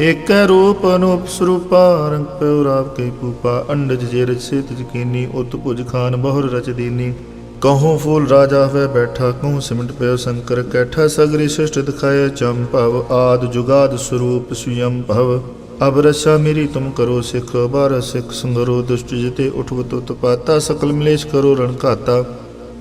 ਏਕੈ ਰੂਪ ਅਨੂਪ ਸਰੂਪਾ, ਰੰਗ ਪਉ ਰਾਵ ਕੇ ਪੂਪਾ ਅੰਡਜ ਜੇ ਰਚ ਸੇਤ ਜਕੀਨੀ ਉਤ ਭੁਜ ਖਾਨ ਬਹੁਰ ਰਚ ਦੀਨੀ। ਕਹੂੰ ਫੂਲ ਰਾਜਾ ਹੋਵੇ ਬੈਠਾ, ਕਹੂੰ ਸਿਮਟ ਪਿਓ ਸ਼ੰਕਰ ਕੈਠਾ, ਸਗਰੀ ਸ੍ਰਿਸ਼ਟ ਦਿਖਾਏ ਭਵ, ਆਦ ਜੁਗਾਦ ਸਰੂਪ ਸੁਯੰ ਭਵ। ਅਬ ਰਛਾ ਮੇਰੀ ਤੁਮ ਕਰੋ ਸਿਖ, ਬਾਰ ਸਿਖ ਸੰਗਰੋ, ਦੁਸ਼ਟ ਜਿਤੇ ਉਠਵਤ ਉਤਪਾਤਾ ਸਕਲ ਮਲੇਸ਼ ਕਰੋ ਰਣ ਘਾਤਾ।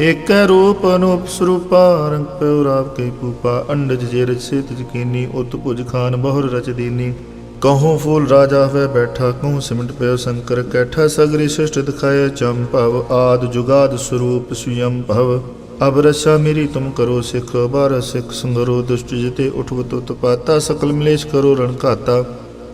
ਏਕੈ ਰੂਪ ਅਨੂਪ ਸਰੂਪਾ, ਰੰਗ ਪਉ ਰਾਵ ਕੇ ਪੂਪਾ ਅੰਡਜ ਜੇ ਰਚ ਸੇਤ ਜਕੀਨੀ ਉਤ ਭੁਜ ਖਾਨ ਬਹੁਰ ਰਚ ਦੀਨੀ। ਕਹੂੰ ਫੂਲ ਰਾਜਾ ਹੋਵੇ ਬੈਠਾ, ਕਹੂੰ ਸਿਮਟ ਪਿਓ ਸ਼ੰਕਰ ਕੈਠਾ, ਸਗਰੀ ਸ੍ਰਿਸ਼ਟ ਦਿਖਾਏ ਭਵ, ਆਦ ਜੁਗਾਦ ਸਰੂਪ ਸੁਯੰ ਭਵ। ਅਬ ਰਸਾ ਮੇਰੀ ਤੁਮ ਕਰੋ ਸਿਖ ਬਾਰ ਸਿਖ ਸੰਗਰੋ, ਦੁਸ਼ਟ ਜਿਤੇ ਉਠਵਤ ਉਤਪਾਤਾ ਸਕਲ ਮਲੇਸ਼ ਕਰੋ ਰਣ ਘਾਤਾ।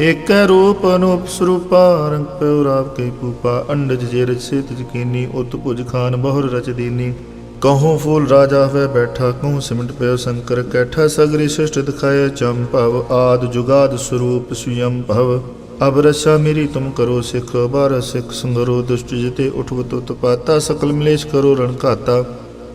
ਏਕੈ ਰੂਪ ਅਨੂਪ ਸਰੂਪਾ, ਰੰਗ ਪਉ ਰਾਵ ਕੇ ਪੂਪਾ ਅੰਡਜ ਜੇ ਰਚ ਸੇਤ ਜਕੀਨੀ ਉਤ ਭੁਜ ਖਾਨ ਬਹੁਰ ਰਚ ਦੀਨੀ। ਕਹੂੰ ਫੂਲ ਰਾਜਾ ਹੋਵੇ ਬੈਠਾ, ਕਹੂੰ ਸਿਮਟ ਪਿਓ ਸ਼ੰਕਰ ਕੈਠਾ, ਸਗਰੀ ਸ੍ਰਿਸ਼ਟ ਦਿਖਾਏ ਭਵ, ਆਦ ਜੁਗਾਦ ਸਰੂਪ ਸੁਯੰ ਭਵ। ਅਬ ਰਸਾ ਮੇਰੀ ਤੁਮ ਕਰੋ ਸਿਖ ਬਾਰ ਸਿਖ ਸੰਗਰੋ, ਦੁਸ਼ਟ ਜਿਤੇ ਉਠਵਤ ਉਤਪਾਤਾ ਸਕਲ ਮਲੇਸ਼ ਕਰੋ ਰਣ ਘਾਤਾ।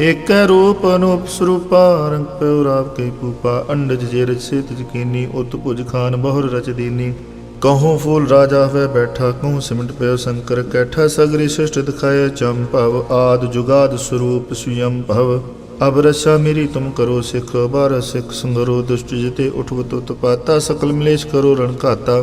ਏਕੈ ਰੂਪ ਅਨੂਪ ਸਰੂਪਾ, ਰੰਗ ਪਉ ਰਾਵ ਕੇ ਪੂਪਾ ਅੰਡਜ ਜੇ ਰਚ ਸੇਤ ਜਕੀਨੀ ਉਤ ਭੁਜ ਖਾਨ ਬਹੁਰ ਰਚ ਦੀਨੀ। ਕਹੂੰ ਫੂਲ ਰਾਜਾ ਹੋਵੇ ਬੈਠਾ, ਕਹੂੰ ਸਿਮਟ ਪਿਓ ਸ਼ੰਕਰ ਕੈਠਾ, ਸਗਰੀ ਸ੍ਰਿਸ਼ਟ ਦਿਖਾਏ ਭਵ, ਆਦ ਜੁਗਾਦ ਸਰੂਪ ਸੁਯੰ ਭਵ। ਅਬ ਰਸ਼ਾ ਮੇਰੀ ਤੁਮ ਕਰੋ ਸਿਖ, ਬਾਰ ਸਿਖ ਸੰਗਰੋ, ਦੁਸ਼ਟ ਜਿਤੇ ਉਠਵਤ ਉਤਪਾਤਾ ਸਕਲ ਮਲੇਸ਼ ਕਰੋ ਰਣ ਘਾਤਾ।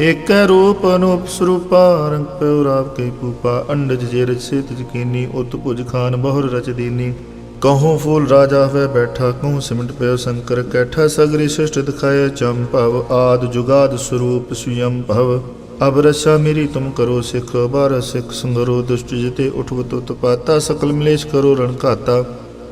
ਏਕੈ ਰੂਪ ਅਨੂਪ ਸਰੂਪਾ, ਰੰਗ ਪਉ ਰਾਵ ਕੇ ਪੂਪਾ ਅੰਡਜ ਜੇ ਰਚ ਸੇਤ ਜਕੀਨੀ ਉਤ ਭੁਜ ਖਾਨ ਬਹੁਰ ਰਚ ਦੀਨੀ। ਕਹੂੰ ਫੂਲ ਰਾਜਾ ਹੋਵੇ ਬੈਠਾ, ਕਹੂੰ ਸਿਮਟ ਪਿਓ ਸ਼ੰਕਰ ਕੈਠਾ, ਸਗਰੀ ਸ੍ਰਿਸ਼ਟ ਦਿਖਾਏ ਭਵ, ਆਦ ਜੁਗਾਦ ਸਰੂਪ ਸੁਯੰ ਭਵ। ਅਬ ਰਸਾ ਮੇਰੀ ਤੁਮ ਕਰੋ ਸਿਖ ਬਾਰ ਸਿਖ ਸੰਗਰੋ, ਦੁਸ਼ਟ ਜਿਤੇ ਉਠਵਤ ਉਤਪਾਤਾ ਸਕਲ ਮਲੇਸ਼ ਕਰੋ ਰਣ ਘਾਤਾ।